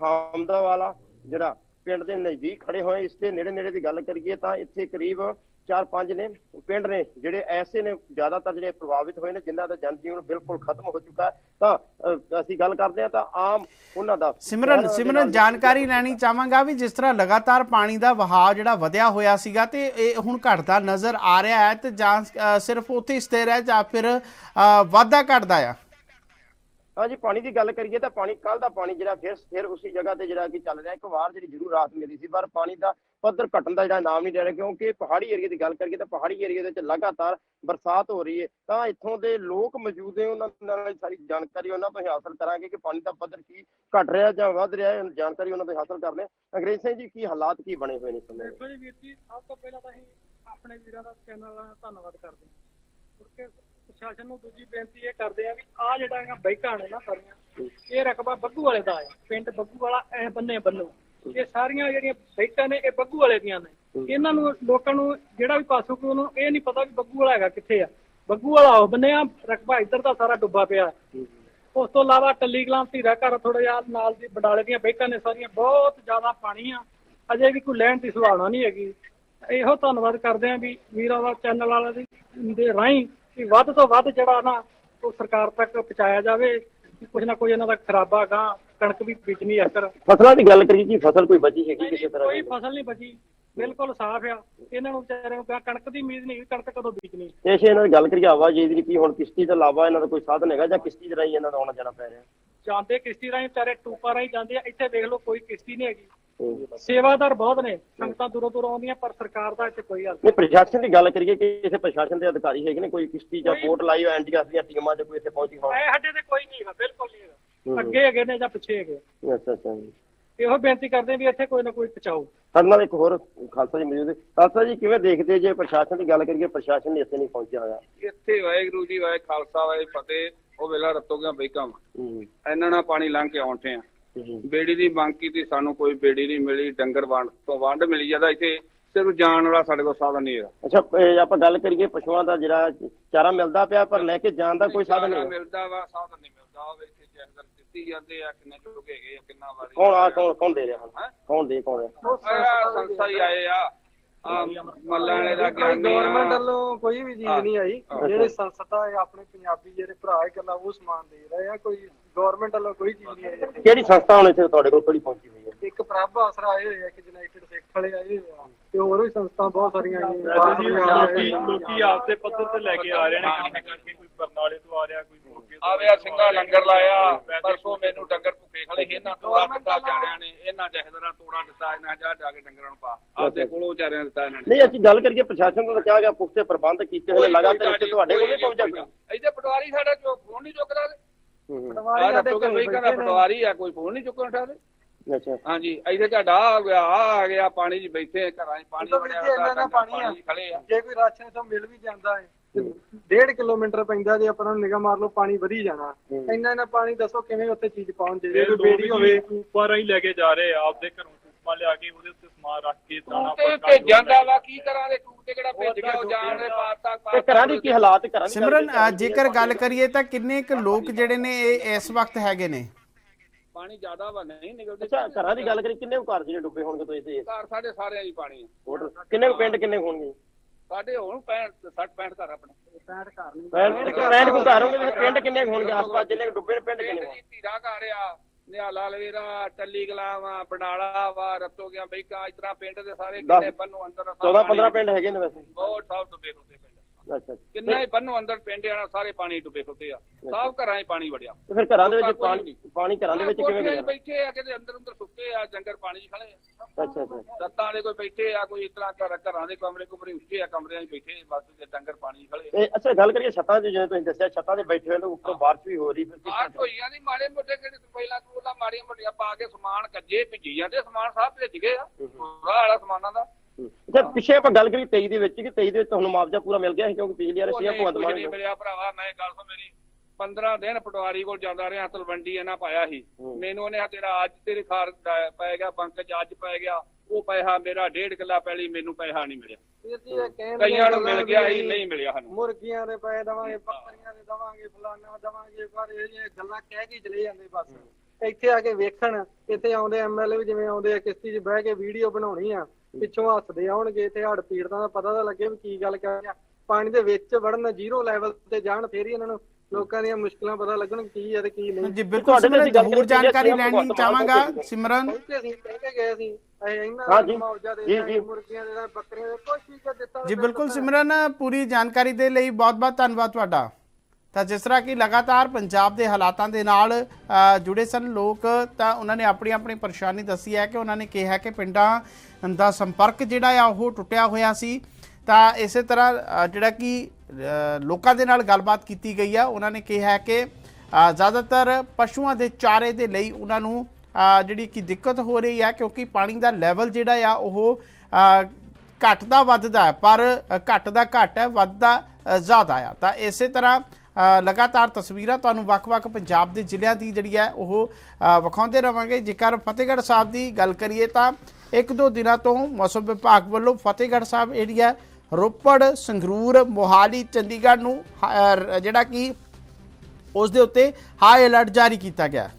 ਹਾਮਦਾ ਵਾਲਾ ਜਿਹੜਾ ਪਿੰਡ ਦੇ ਨਜ਼ਦੀਕ ਖੜੇ ਹੋਏ ਇਸ ਦੇ ਨੇੜੇ ਨੇੜੇ ਦੀ ਗੱਲ ਕਰੀਏ ਤਾਂ ਇੱਥੇ ਕਰੀਬ 4-5 ਨੇ ਪਿੰਡ ਨੇ ਜਿਹੜੇ ਐਸੇ ਨੇ ਜ਼ਿਆਦਾਤਰ ਜਿਹੜੇ ਪ੍ਰਭਾਵਿਤ ਹੋਏ ਨੇ ਜਿਨ੍ਹਾਂ ਦਾ ਜਨਜੀਵਨ ਬਿਲਕੁਲ ਖਤਮ ਹੋ ਚੁੱਕਾ ਹੈ। ਤਾਂ ਅਸੀਂ ਗੱਲ ਕਰਦੇ ਹਾਂ ਤਾਂ ਆਮ ਉਹਨਾਂ ਦਾ ਸਿਮਰਨ ਸਿਮਰਨ ਜਾਣਕਾਰੀ ਲੈਣੀ ਚਾਹਾਂਗਾ ਵੀ ਜਿਸ ਤਰ੍ਹਾਂ ਲਗਾਤਾਰ ਪਾਣੀ ਦਾ ਵਹਾਅ ਜਿਹੜਾ ਵਧਿਆ ਹੋਇਆ ਸੀਗਾ ਤੇ ਇਹ ਹੁਣ ਘਟਦਾ ਨਜ਼ਰ ਆ ਰਿਹਾ ਹੈ ਤੇ ਜਾਂ ਸਿਰਫ ਉੱਥੇ ਸਥਿਰ ਹੈ ਜਾਂ ਫਿਰ ਵਾਧਾ ਘਟਦਾ ਆ? ਹਾਂਜੀ ਪਾਣੀ ਦੀ ਗੱਲ ਕਰੀਏ ਤਾਂ ਪਾਣੀ ਕੱਲ ਦਾ ਪਾਣੀ ਜਿਹੜਾ ਫਿਰ ਫਿਰ ਉਸੇ ਜਗ੍ਹਾ ਤੇ ਜਿਹੜਾ ਕਿ ਚੱਲ ਰਿਹਾ। ਇੱਕ ਵਾਰ ਜਿਹੜੀ ਜ਼ਰੂਰ ਰਾਹਤ ਮਿਲੀ ਸੀ, ਪਰ ਪਾਣੀ ਦਾ ਪੱਧਰ ਘਟਣ ਦਾ ਜਿਹੜਾ ਨਾਮ ਨਹੀਂ ਲੈ ਰਿਹਾ, ਕਿਉਂਕਿ ਪਹਾੜੀ ਏਰੀਆ ਦੀ ਗੱਲ ਕਰੀਏ ਤਾਂ ਪਹਾੜੀ ਏਰੀਆ ਦੇ ਵਿੱਚ ਲਗਾਤਾਰ ਬਰਸਾਤ ਹੋ ਰਹੀ ਹੈ। ਤਾਂ ਇੱਥੋਂ ਦੇ ਲੋਕ ਮੌਜੂਦ ਨੇ, ਉਹਨਾਂ ਨਾਲ ਸਾਰੀ ਜਾਣਕਾਰੀ ਉਹਨਾਂ ਤੋਂ ਹਾਸਲ ਕਰਾਂਗੇ ਕਿ ਪਾਣੀ ਦਾ ਪੱਧਰ ਕੀ ਘਟ ਰਿਹਾ ਜਾਂ ਵੱਧ ਰਿਹਾ ਹੈ। ਜਾਣਕਾਰੀ ਉਹਨਾਂ ਤੋਂ ਹਾਸਲ ਕਰ ਹਾਂ। ਅੰਗਰੇਜ਼ ਸਿੰਘ ਜੀ, ਕੀ ਹਾਲਾਤ ਕੀ ਬਣੇ ਹੋਏ ਨੇ ਸਮੇਂ? ਦੇਖੋ ਜੀ ਵੀਰ ਜੀ, ਸਭ ਤੋਂ ਪਹਿਲਾਂ ਤਾਂ ਅਸੀਂ ਆਪਣੇ ਵੀਰਾਂ ਦਾ ਚੈਨਲ ਦਾ ਧੰਨਵਾਦ ਕਰਦੇ ਹਾਂ। ਪ੍ਰਸ਼ਾਸਨ ਨੂੰ ਦੂਜੀ ਬੇਨਤੀ ਇਹ ਕਰਦੇ ਆ ਵੀ ਆ ਜਿਹੜਾ ਹੈਗਾ ਬਾਈਕਾਂ ਨੇ ਨਾ ਸਾਰੀਆਂ, ਇਹ ਰਕਬਾ ਬੱਗੂ ਵਾਲੇ ਦਾ ਹੈ। ਪਿੰਡ ਬੱਗੂ ਵਾਲਾ, ਇਹ ਬੰਨੇ ਬੰਨੋ। ਇਹ ਸਾਰੀਆਂ ਜਿਹੜੀਆਂ ਬਾਈਕਾਂ ਨੇ, ਇਹ ਬੱਗੂ ਵਾਲੇ ਦੀਆਂ ਨੇ। ਇਹਨਾਂ ਨੂੰ, ਲੋਕਾਂ ਨੂੰ ਜਿਹੜਾ ਵੀ ਪਾਸੋਂ ਕੋਈ ਉਹਨੂੰ ਇਹ ਨਹੀਂ ਪਤਾ ਵੀ ਬੱਗੂ ਵਾਲਾ ਹੈਗਾ ਕਿੱਥੇ ਆ। ਬੱਗੂ ਵਾਲਾ ਉਹ ਬੰਨਿਆ ਰਕਬਾ ਇੱਧਰ ਦਾ ਸਾਰਾ ਡੁੱਬਾ ਪਿਆ। ਉਸ ਤੋਂ ਇਲਾਵਾ ਟੱਲੀ ਗਲਾਂ ਧੀਰਾ ਘਰ ਥੋੜਾ ਜਿਹਾ ਨਾਲ ਦੀ ਬਡਾਲੇ ਦੀਆਂ ਬੈਕਾਂ ਨੇ ਸਾਰੀਆਂ, ਬਹੁਤ ਜ਼ਿਆਦਾ ਪਾਣੀ ਆ। ਅਜੇ ਵੀ ਕੋਈ ਲੈਣ ਦੀ ਸੁਭਾਵਨਾ ਨਹੀਂ ਹੈਗੀ। ਇਹੋ ਧੰਨਵਾਦ ਕਰਦੇ ਆ ਵੀ ਵੀਰਾਂ ਦਾ ਚੈਨਲ ਵਾਲਾ ਦੀ, ਦੇ ਰਾਹੀਂ ਕਿ ਵੱਧ ਤੋਂ ਵੱਧ ਜਿਹੜਾ ਨਾ ਉਹ ਸਰਕਾਰ ਤੱਕ ਪਹੁੰਚਾਇਆ ਜਾਵੇ ਕਿ ਕੁਝ ਨਾ ਕੋਈ ਇਹਨਾਂ ਦਾ ਖਰਾਬਾ ਗਾ ਕਣਕ ਵੀ ਬੀਜਣੀ ਅਸਰ ਫਸਲਾਂ ਦੀ ਗੱਲ ਕਰੀਏ ਕਿ ਫਸਲ ਕੋਈ ਬਚੀ ਹੈਗੀ ਕਿਸੇ ਤਰ੍ਹਾਂ ਕੋਈ ਦੀ? ਫਸਲ ਨਹੀਂ ਬਚੀ ਬਿਲਕੁਲ ਸਾਫ਼ ਆ। ਇਹਨਾਂ ਨੂੰ ਵਿਚਾਰਿਆਂ ਨੂੰ ਕਿਹਾ ਕਣਕ ਦੀ ਉਮੀਦ ਨਹੀਂ ਕਣਕ ਕਦੋਂ ਬੀਜਣੀ। ਇਹ ਜੇ ਇਹਨਾਂ ਦੀ ਗੱਲ ਕਰੀਏ ਆਵਾਜਾਈ ਦੀ ਕੀ ਹੁਣ ਕਿਸ਼ਤੀ ਤੋਂ ਇਲਾਵਾ ਇਹਨਾਂ ਦਾ ਕੋਈ ਸਾਧਨ ਹੈਗਾ ਜਾਂ ਕਿਸ਼ਤੀ ਦੇ ਰਾਹੀਂ ਇਹਨਾਂ ਦਾ ਆਉਣਾ ਜਾਣਾ ਪੈ ਰਿਹਾ? ਜਾਂਦੇ ਕਿਸ਼ਤੀ ਰਾਹੀਂ ਵਿਚਾਰੇ ਟੂਪਾ ਰਾਹੀਂ ਜਾਂਦੇ ਆ। ਇੱਥੇ ਦੇਖ ਲਓ ਕੋਈ ਕਿਸ਼ਤੀ ਨਹੀਂ ਹੈਗੀ। ਸੇਵਾਦਾਰ ਬਹੁਤ ਨੇ ਸੰਗਤਾਂ ਦੂਰੋਂ ਦੂਰੋਂ ਆਉਂਦੀਆਂ ਪਰ ਸਰਕਾਰ ਦਾ ਇੱਥੇ ਕੋਈ ਹੱਲ ਨਹੀਂ ਪ੍ਰਸ਼ਾਸਨ ਦੀ ਗੱਲ ਕਰੀਏ ਕਿ ਇਥੇ ਪ੍ਰਸ਼ਾਸਨ ਦੇ ਅਧਿਕਾਰੀ ਹੈਗੇ ਨੇ ਕੋਈ ਕਿਸ਼ਤੀ ਜਾਂ ਬੋਟ ਲਾਈ ਹੋਈ ਦੀਆਂ ਟੀਮਾਂ ਜਾਂ ਕੋਈ ਇੱਥੇ ਪਹੁੰਚੀ ਹੋਣ। ਐ ਸਾਡੇ ਤੇ ਕੋਈ ਨਹੀਂ ਹੈਗਾ ਬਿਲਕੁਲ ਨਹੀਂ ਹੈਗਾ। ਅੱਗੇ ਹੈਗੇ ਨੇ ਜਾਂ ਪਿੱਛੇ ਹੈਗੇ ਅੱਛਾ ਅੱਛਾ ਇਹੋ ਬੇਨਤੀ ਕਰਦੇ ਵੀ ਇੱਥੇ ਕੋਈ ਨਾ ਕੋਈ ਪਹੁੰਚਾਓ। ਸਾਡੇ ਨਾਲ ਇੱਕ ਹੋਰ ਖਾਲਸਾ ਜੀ ਮੌਜੂਦ ਹੈ। ਖਾਲਸਾ ਜੀ ਕਿਵੇਂ ਦੇਖਦੇ ਜੇ ਪ੍ਰਸ਼ਾਸਨ ਦੀ ਗੱਲ ਕਰੀਏ ਪ੍ਰਸ਼ਾਸਨ ਇੱਥੇ ਨਹੀਂ ਪਹੁੰਚਿਆ ਹੋਇਆ? ਇੱਥੇ ਵਾਹਿਗੁਰੂ ਜੀ ਵਾਹਿ ਖਾਲਸਾ ਵਾਹਿ ਫਤਿਹ। ਉਹ ਵੇਲਾ ਰਤੋ ਗਿਆ ਬਈਕਾਂ ਹੂੰ। ਇਹਨਾਂ ਨਾਲ ਪਾਣੀ ਲੰਘ ਕੇ ਆਉਂਦੇ ਆ। ਬੇੜੀ ਦੀ ਮੰਗ ਕੀਤੀ ਸਾਨੂੰ ਕੋਈ ਬੇੜੀ ਨਹੀਂ ਮਿਲੀ ਡੰਗਰ ਵੰਡ ਤੋਂ ਵੰਡ ਮਿਲੀ ਜਾਂਦਾ ਇੱਥੇ ਸਿਰਫ ਜਾਣ ਵਾਲਾ ਸਾਡੇ ਕੋਲ ਸਾਧਨ ਨਹੀਂ ਹੈਗਾ। ਅੱਛਾ ਇਹ ਆਪਾਂ ਗੱਲ ਕਰੀਏ ਪਸ਼ੂਆਂ ਦਾ ਜਿਹੜਾ ਚਾਰਾ ਮਿਲਦਾ ਪਿਆ ਪਰ ਲੈ ਕੇ ਜਾਣ ਦਾ ਕੋਈ ਸਾਧਨ ਨਹੀਂ ਮਿਲਦਾ ਵਾ ਸਾਧਨ ਨਹੀਂ ਮਿਲਦਾ ਉਹ ਇੱਥੇ ਜੰਗਲ ਦਿੱਤੀ ਜਾਂਦੇ ਆ ਕਿੰਨੇ ਚੁੱਕ ਹੈਗੇ ਆ ਕਿੰਨਾ ਵਾਰੀ ਕੌਣ ਆ ਕੌਣ ਕੌਣ ਦੇ ਰਿਹਾ? ਕੌਣ ਦੇ ਕੌਣ ਆਹ ਸੰਸਥਾ ਹੀ ਆਏ ਆ। ਆ ਮੱਲਾਣੇ ਦਾ ਗਿਆਨੀ ਗਵਰਨਮੈਂਟ ਆ। ਵੱਲੋਂ ਕੋਈ ਵੀ ਚੀਜ਼ ਹਾਂ। ਨਹੀਂ ਆਈ। ਅੱਛਾ। ਜਿਹੜੇ ਸੰਸਥਾ ਹੈ ਆਪਣੇ ਪੰਜਾਬੀ ਜਿਹੜੇ ਭਰਾ ਹੈ ਉਹ ਸਮਾਨ ਦੇ ਰਹੇ ਆ। ਕੋਈ ਗਵਰਨਮੈਂਟ ਵੱਲੋਂ ਕੋਈ ਚੀਜ਼ ਨਹੀਂ ਆਈ। ਕਿਹੜੀ ਸੰਸਥਾ ਹੁਣ ਇੱਥੇ ਤੁਹਾਡੇ ਕੋਲ ਕਿਹੜੀ ਪਹੁੰਚੀ ਹੋਈ ਹੈ? ਇੱਕ ਪ੍ਰਭ ਆਸਰਾ ਆਏ ਹੋਏ ਆ ਕਿ ਯੂਨਾਈਟਿਡ ਸਿੱਖ ਵਾਲੇ ਆਏ ਹੋਏ ਆ। ਤੇ ਹੋਰ ਵੀ ਸੰਸਥਾ ਬਹੁਤ ਸਾਰੀਆਂ ਆਈਆਂ। ਲੋਕੀ ਆਪਦੇ ਪੱਧਰ ਤੇ ਲੈ ਕੇ ਆ ਰਹੇ ਨੇ। ਕਿਤੇ ਕਰਕੇ ਕੋਈ ਬਰਨਾਲੇ ਤੋਂ ਆ ਰਿਹਾ ਕੋਈ ਮੋਗੇ ਤੋਂ ਆਵੇ ਆ ਸਿੰਘਾ ਲੰਗਰ ਲਾਇਆ ਪਰਸੋਂ ਮੈਨੂੰ ਡੰਗਰ ਭੁੱਖੇ ਖਲੇ ਸੀ, ਇਹਨਾਂ ਤੋੜਾ ਦਿੱਤਾ ਜਾਣਿਆਂ ਨੇ ਇਹਨਾਂ ਜਹਦਰਾਂ ਤੋੜਾ ਦਿੱਤਾ ਇਹਨਾਂ ਜਾ ਜਾ ਕੇ ਡੰਗਰਾਂ ਨੂੰ ਪਾ ਆਪਦੇ ਕੋਲੋਂ ਵਿਚਾਰਿਆਂ ਦਿੱਤਾ ਇਹਨਾਂ ਨੇ। ਨਹੀਂ ਅਸੀਂ ਗੱਲ ਕਰੀਏ ਪ੍ਰਸ਼ਾਸਨ ਤੋਂ ਤਾਂ ਕਿਹਾ ਗਿਆ ਪੁਖਤੇ ਪ੍ਰਬੰਧ ਕੀਤੇ ਹੋਏ ਲਗਾਤਾਰ ਇੱਥੇ ਤੁਹਾਡੇ ਕੋਲ ਨਹੀਂ ਪਹੁੰਚਿਆ ਕੋਈ ਇੱਥੇ ਪਟਵਾਰੀ ਸਾਡਾ ਜੋ ਫੋਨ ਨਹੀਂ ਚੁੱਕਦਾ ਹੂੰ, ਹੂੰ। ਪਟਵਾਰੀ ਸਾਡੇ ਕਹਿੰਦਾ। ਪਟਵਾਰੀ ਆ ਕੋਈ ਫੋਨ ਨਹੀਂ ਚੁੱਕਣ ਠਾਦੇ ਅੱਛਾ। ਹਾਂਜੀ ਇੱਥੇ ਤੁਹਾਡਾ ਆ ਗਿਆ ਆ ਆ ਗਿਆ ਪਾਣੀ 'ਚ ਬੈਠੇ ਘਰਾਂ 'ਚ ਪਾਣੀ ਵੜਿਆ ਪਾਣੀ ਆ। 'ਚ ਖੜੇ ਆ। ਜੇ ਕੋਈ ਰਾਸ਼ਨ ਤੋਂ ਮਿਲ ਵੀ ਜਾਂਦਾ ਹੈ ਡੇਢ ਕਿਲੋਮੀਟਰ ਪੈਂਦਾ ਜੇ ਆਪਾਂ ਨੂੰ ਨਿਗਾਹ ਮਾਰ ਲਓ ਪਾਣੀ ਵਧੀ ਜਾਣਾ। ਇੰਨਾ ਇੰਨਾ ਪਾਣੀ ਦੱਸੋ ਕਿਵੇਂ ਉੱਥੇ ਚੀਜ਼ ਪਹੁੰਚ ਜੇ ਕੋਈ ਬੇੜੀ ਹੋਵੇ। ਉੱਪਰ ਹੀ ਲੈ ਕੇ ਜਾ ਰਹੇ ਆ ਆਪਦੇ ਘਰੋਂ ਟੂਪਾ ਲਿਆ ਕੇ ਉਹਦੇ ਉੱਤੇ ਸਮਾਨ ਰੱਖ ਕੇ ਦਾਣਾ ਤੇ ਭੇਜਣ ਦਾ ਵਾ ਕੀ ਕਰਾਂਗੇ? ਟੂਟ ਤੇ ਕਿਹੜਾ ਭੇਜ ਗਿਆ ਉਹ ਜਾਣ ਦੇ ਪਾਰ ਤੱਕ ਤੇ ਘਰਾਂ ਦੀ ਕੀ ਹਾਲਾਤ ਘਰਾਂ ਦੀ ਸਿਮਰਨ ਜੇਕਰ ਗੱਲ ਕਰੀਏ ਤਾਂ ਕਿੰਨੇ ਕੁ ਲੋਕ ਜਿਹੜੇ ਨੇ ਇਹ ਇਸ ਵਕਤ ਹੈਗੇ ਨੇ? ਪਾਣੀ ਜ਼ਿਆਦਾ ਵਾ ਨਹੀਂ ਨਿਕਲਦੇ। ਅੱਛਾ ਘਰਾਂ ਦੀ ਗੱਲ ਕਰੀ ਕਿੰਨੇ ਕੁ ਘਰ ਜਿਹੜੇ ਡੁੱਬੇ ਹੋਣਗੇ ਤੋਂ ਇੱਥੇ? ਘਰ ਸਾਡੇ ਸਾਰਿਆਂ ਹੀ ਪਾਣੀ ਟੋਟਲ ਕਿੰਨੇ ਕੁ ਪਿੰਡ ਕਿੰਨੇ ਹੋਣਗੇ? ਸਾਡੇ ਹੁਣ 65 60 65 ਘਰ ਆਪਣੇ। 65 ਘਰ ਨਹੀਂ ਪਿੰਡ ਪਿੰਡ ਕੋ ਘਰ ਹੋਣਗੇ? ਪਿੰਡ ਕਿੰਨੇ ਹੋਣਗੇ ਆਸ-ਪਾਸ ਜਿੰਨੇ ਡੁੱਬੇ ਨੇ ਪਿੰਡ ਕਿੰਨੇ ਜੀ ਧੀਰਾ ਘਰ ਆ ਨਿਹਾਲਾ ਲਵੇਰਾ ਟੱਲੀ ਕਲਾਵਾ ਬਡਾਲਾ ਵਾ ਰਤੋ ਗਿਆ ਬਈਕਾ ਇਸ ਤਰ੍ਹਾਂ ਪਿੰਡ ਦੇ ਸਾਰੇ ਕਿੰਨੇ ਬੰਨੂ ਅੰਦਰ। 14 15 ਪਿੰਡ ਹੈਗੇ ਨੇ ਵੈਸੇ। ਬਹੁਤ ਸਭ ਤੋਂ ਬੇਰੁੱਤੇ ਅੱਛਾ ਕਿੰਨਾ ਹੀ ਬੰਨੋ ਅੰਦਰ ਪਿੰਡ ਆਣਾ ਸਾਰੇ ਪਾਣੀ ਡੁੱਬੇ ਖੁੱਤੇ ਆ। ਸਭ ਘਰਾਂ 'ਚ ਪਾਣੀ ਵੜਿਆ। ਤੇ ਫਿਰ ਘਰਾਂ ਦੇ ਵਿੱਚ ਲੋਕਾਂ ਪਾਣੀ ਪਾਣੀ ਘਰਾਂ ਦੇ ਵਿੱਚ ਕਿਵੇਂ 'ਚ ਗਿਆ ਬੈਠੇ ਆ ਕਿਤੇ ਅੰਦਰ ਅੰਦਰ ਸੁੱਤੇ ਆ ਡੰਗਰ ਪਾਣੀ 'ਚ ਖੜੇ ਆ। ਅੱਛਾ ਅੱਛਾ। ਛੱਤਾਂ ਵਾਲੇ ਕੋਈ ਬੈਠੇ ਆ ਕੋਈ ਇਸ ਤਰ੍ਹਾਂ ਘਰ ਘਰਾਂ ਦੇ ਕਮਰੇ ਕੁਮਰੇ ਉੱਚੇ ਆ ਕਮਰਿਆਂ 'ਚ ਬੈਠੇ ਬਸ ਤੇ ਡੰਗਰ ਪਾਣੀ 'ਚ ਖੜੇ ਅੱਛਾ ਗੱਲ ਕਰੀਏ ਛੱਤਾਂ 'ਤੇ ਜਿਵੇਂ ਤੁਸੀਂ ਦੱਸਿਆ ਛੱਤਾਂ 'ਤੇ ਬੈਠੇ ਹੋਏ ਨੇ ਉੱਪਰੋਂ ਬਾਰਿਸ਼ ਵੀ ਹੋ ਰਹੀ ਫਿਰ ਤਰ੍ਹਾਂ ਧੋਈਆਂ ਦੀ ਮਾੜੇ ਮੋਟੇ ਕਿਹੜੇ ਪਹਿਲਾਂ ਤੂੰ ਉਹਦਾ ਮਾੜੀਆਂ ਮੋਟੀਆਂ ਪਾ ਕੇ ਸਮਾਨ ਕੱਜੇ ਭਿੱਜੀ ਜਾਂਦੇ ਸਮਾਨ ਸਭ ਭਿੱਜ ਗਏ ਆ। ਪੂਰਾ ਵਾਲਾ ਸਮਾਨਾਂ ਦਾ। ਅੱਛਾ ਪਿੱਛੇ ਆਪਾਂ ਗੱਲ ਕਰੀ 23 ਦੇ ਵਿੱਚ ਕਿ 23 ਦੇ ਵਿੱਚ ਤੁਹਾਨੂੰ ਮੁਆਵਜ਼ਾ ਪੂਰਾ ਮਿਲ ਗਿਆ ਸੀ ਕਿਉਂਕਿ ਪਿਛਲੀ ਵਾਰ ਉਹ ਸੀ ਨਹੀਂ, ਭਗਵੰਤ ਮਾਨ ਨੇ ਮਿਲਿਆ ਭਰਾਵਾ ਮੈਂ ਗੱਲ ਸੁਣ ਮੇਰੀ। 15 ਦਿਨ ਪਟਵਾਰੀ ਕੋਲ ਜਾਂਦਾ ਰਿਹਾ ਤਲਵੰਡੀ ਇਹਨਾਂ ਪਾਇਆ ਸੀ। ਹੂੰ। ਮੈਨੂੰ ਉਹਨੇ ਆ ਤੇਰਾ ਅੱਜ ਤੇਰੇ ਖਾਰ ਪੈ ਗਿਆ ਬੰਕ ਚ ਅੱਜ ਪੈ ਗਿਆ ਉਹ ਪੈਸਾ ਮੇਰਾ ਡੇਢ ਕਿੱਲਾ ਪੈਲੀ ਮੈਨੂੰ ਪੈਸਾ ਨਹੀਂ ਮਿਲਿਆ। ਜੀ ਕਈਆਂ ਨੂੰ ਮਿਲ ਗਿਆ ਵੀ ਨਹੀਂ ਮਿਲਿਆ ਸਾਨੂੰ। ਮੁਰਗੀਆਂ ਦੇ ਪੈਸੇ ਦਵਾਂਗੇ ਬੱਕਰੀਆਂ ਦੇ ਦਵਾਂਗੇ ਫਲਾਨਾ ਦਵਾਂਗੇ ਪਰ ਇਹ ਜੇ ਗੱਲਾਂ ਕਹਿ ਕੇ ਹੀ ਚਲੇ ਜਾਂਦੇ ਬਸ। ਇੱਥੇ ਆ ਕੇ ਵੇਖਣ ਇੱਥੇ ਆਉਂਦੇ ਐਮਐਲਏ ਵੀ ਜਿਵੇਂ ਆਉਂਦੇ ਆ ਕਿਸ਼ਤੀ 'ਚ ਬਹਿ ਕੇ ਵੀਡੀਓ ਬਣਾਉਣੀ ਆ ਪਿੱਛੋਂ ਹੱਸਦੇ ਆਉਣਗੇ ਇੱਥੇ ਹੜ ਪੀੜਤਾਂ ਦਾ ਪਤਾ ਤਾਂ ਲੱਗੇ ਵੀ ਕੀ ਗੱਲ ਕਰ ਰਿਹਾ ਪਾਣੀ ਦੇ ਵਿੱਚ ਵੜਨ ਜ਼ੀਰੋ ਲੈਵਲ ਤੇ ਜਾਣ ਫੇਰ ਹੀ ਇਹਨਾਂ ਨੂੰ ਲੋਕਾਂ ਦੀਆਂ ਮੁਸ਼ਕਲਾਂ ਪਤਾ ਲੱਗਣ ਕੀ ਆ ਤੇ ਕੀ ਨਹੀਂ ਜੀ ਬਿਲਕੁਲ ਤੁਹਾਡੇ ਨਾਲ ਸਿਮਰਨ ਅਸੀਂ ਸੀ, ਜਾਣਕਾਰੀ ਅਸੀਂ ਲੈਣੀ ਚਾਹਾਂਗਾ ਤੋਂ ਸਿਮਰਨ ਪਹੁੰਚੇ ਸੀ ਕਹਿ ਕੇ ਗਏ ਸੀ ਅਸੀਂ ਹਾਂ ਜੀ। ਨੂੰ ਮੁਆਵਜ਼ਾ ਦੇ ਜੀ, ਦਾਂਗੇ ਜੀ। ਮੁਰਗੀਆਂ ਦੇ ਦਾਂਗੇ, ਬੱਕਰੀਆਂ ਦੇ ਕੁਛ ਚੀਜ਼ ਦਾ ਦਿੱਤਾ ਜੀ ਤਾਂ ਬਿਲਕੁਲ। ਸਿਮਰਨ ਪੂਰੀ ਜਾਣਕਾਰੀ ਦੇ ਲਈ ਬਹੁਤ-ਬਹੁਤ ਧੰਨਵਾਦ ਤੁਹਾਡਾ ਤਾਂ ਜਿਸ ਤਰ੍ਹਾਂ ਕਿ ਲਗਾਤਾਰ ਪੰਜਾਬ ਦੇ ਹਾਲਾਤਾਂ ਦੇ ਨਾਲ ਜੁੜੇ ਸਨ ਲੋਕ ਤਾਂ ਉਹਨਾਂ ਨੇ ਆਪਣੀ ਆਪਣੀ ਪਰੇਸ਼ਾਨੀ ਦੱਸੀ ਹੈ ਕਿ ਉਹਨਾਂ ਨੇ ਕਿਹਾ ਕਿ ਪਿੰਡਾਂ ਦਾ ਸੰਪਰਕ ਜਿਹੜਾ ਆ ਉਹ ਟੁੱਟਿਆ ਹੋਇਆ ਸੀ। ਤਾਂ ਇਸੇ ਤਰ੍ਹਾਂ ਜਿਹੜਾ ਕਿ ਲੋਕਾਂ ਦੇ ਨਾਲ ਗੱਲਬਾਤ ਕੀਤੀ ਗਈ ਆ। ਉਹਨਾਂ ਨੇ ਕਿਹਾ ਕਿ ਜ਼ਿਆਦਾਤਰ ਪਸ਼ੂਆਂ ਦੇ ਚਾਰੇ ਦੇ ਲਈ ਉਹਨਾਂ ਨੂੰ ਜਿਹੜੀ ਕਿ ਦਿੱਕਤ ਹੋ ਰਹੀ ਹੈ ਕਿਉਂਕਿ ਪਾਣੀ ਦਾ ਲੈਵਲ ਜਿਹੜਾ ਆ ਉਹ ਅ, ਘੱਟ ਦਾ ਵੱਧਦਾ ਪਰ ਅ, ਘੱਟ ਦਾ ਘੱਟ ਹੈ ਵੱਧਦਾ ਜ਼ਿਆਦਾ ਆ। ਤਾਂ ਇਸੇ ਤਰ੍ਹਾਂ ਲਗਾਤਾਰ ਤਸਵੀਰਾਂ ਤੁਹਾਨੂੰ ਵੱਖ-ਵੱਖ ਪੰਜਾਬ ਦੇ ਜ਼ਿਲ੍ਹਿਆਂ ਦੀ ਜਿਹੜੀ ਹੈ ਉਹ ਵਿਖਾਉਂਦੇ ਰਵਾਂਗੇ। ਜੇਕਰ ਫਤਿਹਗੜ੍ਹ ਸਾਹਿਬ ਦੀ ਗੱਲ ਕਰੀਏ ਤਾਂ ਇੱਕ ਦੋ ਦਿਨਾਂ ਤੋਂ ਮੌਸਮ ਵਿਭਾਗ ਵੱਲੋਂ ਫਤਿਹਗੜ੍ਹ ਸਾਹਿਬ ਏਰੀਆ ਰੋਪੜ, ਸੰਗਰੂਰ, ਮੋਹਾਲੀ, ਚੰਡੀਗੜ੍ਹ ਨੂੰ ਹ- ਜਿਹੜਾ ਕਿ ਉਸ ਦੇ ਉੱਤੇ ਹਾਈ ਅਲਰਟ ਜਾਰੀ ਕੀਤਾ ਗਿਆ।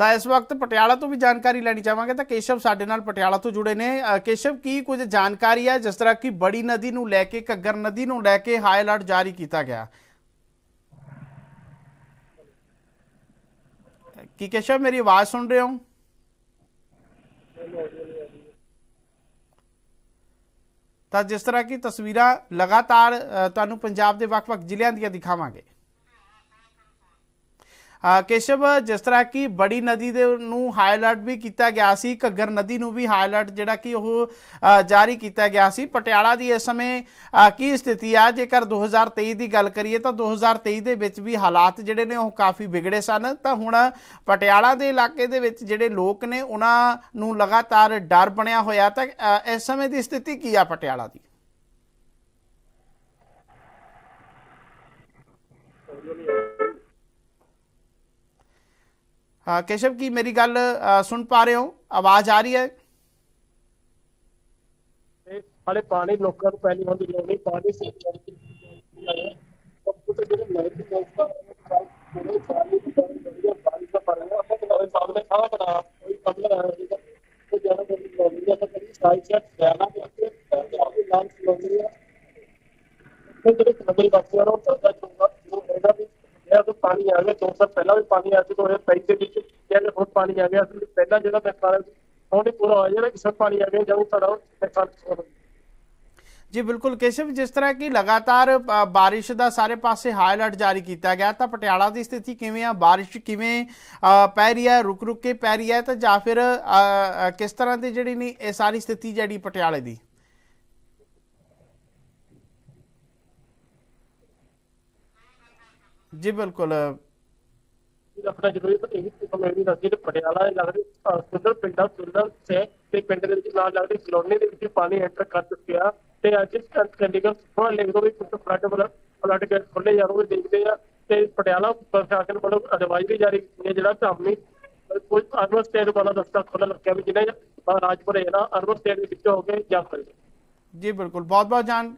ਹੈ ਤਾਂ ਇਸ ਵਕਤ ਪਟਿਆਲਾ ਤੋਂ ਵੀ ਜਾਣਕਾਰੀ ਲੈਣੀ ਚਾਹਾਂਗੇ ਤਾਂ ਕੇਸ਼ਵ ਸਾਡੇ ਨਾਲ ਪਟਿਆਲਾ ਤੋਂ ਜੁੜੇ ਨੇ। ਕੇਸ਼ਵ, ਕੀ ਕੁਝ ਜਾਣਕਾਰੀ ਹੈ ਜਿਸ ਤਰ੍ਹਾਂ ਕਿ ਬੜੀ ਨਦੀ ਨੂੰ ਲੈ ਕੇ, ਘੱਗਰ ਨਦੀ ਨੂੰ ਲੈ ਕੇ ਹਾਈ ਅਲਰਟ ਜਾਰੀ ਕੀਤਾ ਗਿਆ? ਕੀ ਕੇਸ਼ਵ, ਮੇਰੀ ਆਵਾਜ਼ ਸੁਣ ਰਹੇ ਹੋ? ਤਾਂ ਜਿਸ ਤਰ੍ਹਾਂ ਕਿ ਤਸਵੀਰਾਂ ਲਗਾਤਾਰ ਤੁਹਾਨੂੰ ਪੰਜਾਬ ਦੇ ਵੱਖ-ਵੱਖ ਜ਼ਿਲ੍ਹਿਆਂ ਦੀਆਂ ਦਿਖਾਵਾਂਗੇ। ਕੇਸ਼ਵ, ਜਿਸ ਤਰ੍ਹਾਂ ਕਿ ਬੜੀ ਨਦੀ ਦੇ ਨੂੰ ਹਾਈ ਅਲਰਟ ਵੀ ਕੀਤਾ ਗਿਆ ਸੀ, ਘੱਗਰ ਨਦੀ ਨੂੰ ਵੀ ਹਾਈ ਅਲਰਟ ਜਿਹੜਾ ਕਿ ਉਹ ਜਾਰੀ ਕੀਤਾ ਗਿਆ ਸੀ। ਪਟਿਆਲਾ ਦੀ ਇਸ ਸਮੇਂ ਕੀ ਸਥਿਤੀ ਆ? ਜੇਕਰ 2023 ਦੀ ਗੱਲ ਕਰੀਏ ਤਾਂ 2023 ਦੇ ਵਿੱਚ ਵੀ ਹਾਲਾਤ ਜਿਹੜੇ ਨੇ ਉਹ ਕਾਫੀ ਵਿਗੜੇ ਸਨ। ਤਾਂ ਹੁਣ ਪਟਿਆਲਾ ਦੇ ਇਲਾਕੇ ਦੇ ਵਿੱਚ ਜਿਹੜੇ ਲੋਕ ਨੇ, ਉਹਨਾਂ ਨੂੰ ਲਗਾਤਾਰ ਡਰ ਬਣਿਆ ਹੋਇਆ। ਤਾਂ ਇਸ ਸਮੇਂ ਦੀ ਸਥਿਤੀ ਕੀ ਆ ਪਟਿਆਲਾ ਦੀ? ਹਾਂ ਕੇਸ਼ਵ ਕੀ ਮੇਰੀ ਗੱਲ ਅ, ਸੁਣ ਪਾ ਰਹੇ ਹੋ ਆਵਾਜ਼ ਆ ਰਹੀ ਹੈ ਤੇ ਹਾਲੇ ਪਾਣੀ ਲੋਕਾਂ ਨੂੰ ਪਹਿਲੀ ਹੁੰਦੀ ਲੋੜ ਨਹੀਂ ਪਾਣੀ ਸੇ ਕੰਪਿਊਟਰ ਜਿਹੜੇ ਲਾਈਟ ਦੇ ਕੋਲ ਪੂਰੇ ਪਾਣੀ ਦੀ ਜਿਹੜੀ ਪਾਣੀ ਦਾ ਪਾਣੀ ਆ ਆਪਾਂ ਤੁਹਾਡੇ ਸਾਹਮਣੇ ਸਾਰਾ ਬਣਾ ਕੋਈ ਕੰਮ ਨਾ ਹੈ ਤੇ ਜਦੋਂ ਕੋਈ ਲੋੜੀ ਹੈ ਤਾਂ ਕਦੀ ਸਾਈਡ ਸੈਟ ਜਾਣਾ ਤੇ ਅੱਗੇ ਆਪੇ ਨਾਮ ਲੋੜੀ ਹੈ ਤੇ ਜਿਹੜੇ ਨਵੇਂ ਬੱਚਿਆਂ ਨੂੰ ਚਲਦਾ ਚੁੰਗਾ ਉਹ ਹੈਗਾ ਵੀ ਇਹ ਤਾਂ ਪਾਣੀ ਆ ਗਿਆ ਦੋ ਸਾਲ ਪਹਿਲਾਂ ਵੀ ਪਾਣੀ ਆ ਚੁੱਕਾ ਹੋਇਆ ਪੈਸੇ ਦੇ ਵਿੱਚ ਕਹਿੰਦੇ ਹੁਣ ਪਾਣੀ ਆ ਗਿਆ ਸੀ ਪਹਿਲਾਂ ਜਿਹੜਾ ਮੈਂ ਹੁਣ ਪੂਰਾ ਹੋਇਆ ਜਿਹੜਾ ਕਿਸੇ ਪਾਣੀ ਆ ਗਿਆ ਜਦੋਂ ਸਾਡਾ ਨੁਕਸਾਨ ਜੀ ਬਿਲਕੁਲ ਕੇਸ਼ਵ ਜਿਸ ਤਰ੍ਹਾਂ ਕਿ ਲਗਾਤਾਰ ਅ, ਬਾਰਿਸ਼ ਦਾ ਸਾਰੇ ਪਾਸੇ ਹਾਈ ਅਲਰਟ ਜਾਰੀ ਕੀਤਾ ਗਿਆ ਤਾਂ ਪਟਿਆਲਾ ਦੀ ਸਥਿਤੀ ਕਿਵੇਂ ਆ? ਬਾਰਿਸ਼ ਕਿਵੇਂ ਪੈ ਰਹੀ ਹੈ? ਰੁਕ ਰੁਕ ਕੇ ਪੈ ਰਹੀ ਹੈ? ਤਾਂ ਜਾਂ ਫਿਰ ਅ, ਕਿਸ ਤਰ੍ਹਾਂ ਦੀ ਜਿਹੜੀ ਨਹੀਂ ਇਹ ਸਾਰੀ ਸਥਿਤੀ ਜਿਹੜੀ ਪਟਿਆਲੇ ਦੀ? ਜੀ, ਬਿਲਕੁਲ। ਆਪਣਾ ਜ਼ਰੂਰੀ ਤਾਂ ਇਹ ਕਿ ਕਮੇਟੀ ਦਾ ਪਟਿਆਲਾ ਲੱਗਦੇ ਸੁੰਦਰ ਪਿੰਡਾਂ, ਸੁੰਦਰ ਸੇ ਤੇ ਪਿੰਡ ਦੇ ਵਿੱਚ ਨਾਲ ਲੱਗਦੇ ਕਲੋਨੀ ਦੇ ਵਿੱਚ ਪਾਣੀ ਐਂਟਰ ਕਰ ਚੁੱਕਿਆ। ਤੇ ਅੱਜ ਚੰਡੀਗੜ੍ਹ ਥੋੜਾ ਲਿਖ ਦੋ ਵੀ ਕੁਝ ਫਲੱਡ ਫਲੱਡ ਗੇਟ ਖੁੱਲੇ ਜਾ ਰਹੇ ਦੇਖਦੇ ਆ। ਤੇ ਪਟਿਆਲਾ ਪ੍ਰਸ਼ਾਸਨ ਵੱਲੋਂ ਅਡਵਾਈਜ਼ਰੀ ਜਾਰੀ ਕੀਤੀ ਜਿਹੜਾ ਧਾਮੀ ਕੋਈ ਅਰਬਨ ਸਟੇਟ ਵਾਲਾ ਰਸਤਾ ਖੁੱਲ੍ਹਾ ਰੱਖਿਆ ਵੀ ਜਿਹਨੇ ਰਾਜਪੁਰੇ ਹੈ ਨਾ, ਅਰਬਨ ਸਟੇਟ ਦੇ ਵਿੱਚ ਹੋ ਕੇ ਜਾ ਸਕਦੇ। ਜੀ, ਬਿਲਕੁਲ। ਬਹੁਤ ਬਹੁਤ ਜਾਣ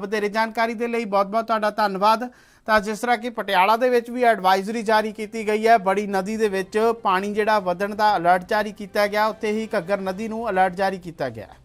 ਵਧੇਰੇ ਜਾਣਕਾਰੀ ਦੇ ਲਈ ਬਹੁਤ ਬਹੁਤ ਤੁਹਾਡਾ ਧੰਨਵਾਦ। ਤਾਂ ਜਿਸ ਤਰ੍ਹਾਂ ਕਿ ਪਟਿਆਲਾ ਦੇ ਵਿੱਚ ਵੀ ਐਡਵਾਈਜ਼ਰੀ ਜਾਰੀ ਕੀਤੀ ਗਈ ਹੈ। ਬੜੀ ਨਦੀ ਦੇ ਵਿੱਚ ਪਾਣੀ ਜਿਹੜਾ ਵਧਣ ਦਾ ਅਲਰਟ ਜਾਰੀ ਕੀਤਾ ਗਿਆ। ਉੱਥੇ ਹੀ ਘੱਗਰ ਨਦੀ ਨੂੰ ਅਲਰਟ ਜਾਰੀ ਕੀਤਾ ਗਿਆ ਹੈ।